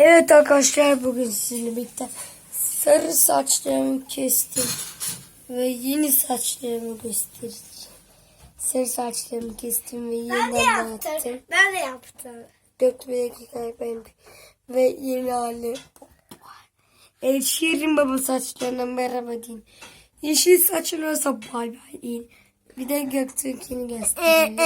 Evet arkadaşlar bugün sizinle birlikte sarı saçlarımı kestim ve yeni saçlarımı göstereceğim. Sarı saçlarımı kestim ve yeniden dağıttım. Ben de yaptım. Dökmeye benim ve yeni hali. Evet Şirin Baba saçlarına merhaba deyin. Yeşil saçın olsa bay bay deyin. Bir de Göktürk'ünü göstereyim.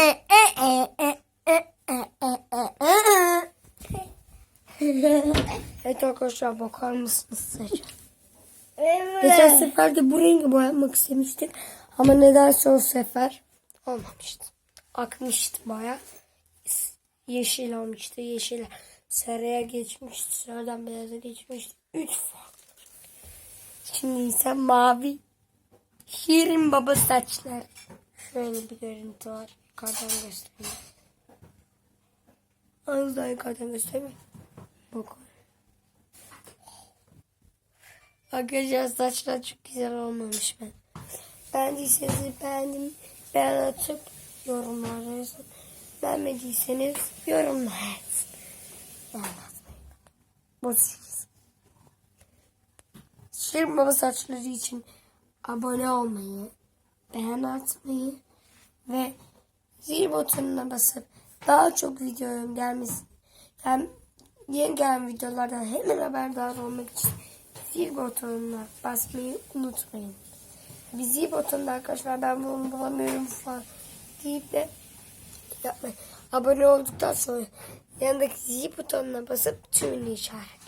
Evet arkadaşlar bakar mısınız saça? Geçen Evet. sefer de bu rengi boyamak istemiştik. Ama nedense o sefer olmamıştı. Akmıştı baya. Yeşil olmuştu. Yeşil sarıya geçmişti. Sarıdan beyaza geçmişti. Üç farklı. Şimdi ise mavi. Şirin baba saçlar. Şöyle bir görüntü var. Yukarıdan göstereyim. Az daha yukarıdan göstereyim. Bakın. Arkadaşlar saçlar çok güzel olmamış ben. Beğendiyseniz beğendim. Beğen atıp yorumlara yazın. Beğenmediyseniz yorumlara yazın. Beğen atmayın. Bozuyoruz. Şirin Baba saçları için abone olmayı, beğen atmayı ve zil butonuna basıp daha çok videoların gelmesi hem yeni gelen videolardan hemen haberdar olmak için zil butonuna basmayı unutmayın. Bir zil butonunda arkadaşlar ben bunu bulamıyorum falan deyip de yapmayın. Abone olduktan sonra yanındaki zil butonuna basıp tümünü işaret.